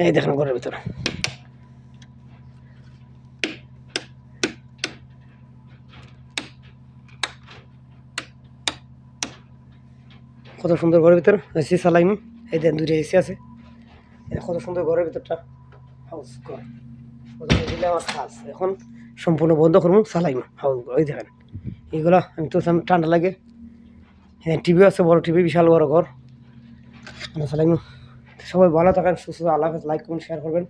এই দেখেন ঘরের ভিতরে। কত সুন্দর ঘরের ভিতর। এসি চালাইম এই দেন দুইটা এসি আছে। কত সুন্দর ঘরের ভিতরটা। হাউস ঘর। দিলে এখন সম্পূর্ণ বন্ধ করব চালাইম হাউস ঘর। ওই দেখেন, এইগুলা আমি তো ঠান্ডা লাগে। হ্যাঁ টিভি আছে, বড় টিভি, বিশাল বড় ঘর। চালাইম সবাই ভালো থাকেন সুস্থ আল্লাহ হাফেজ লাইক করুন শেয়ার করবেন।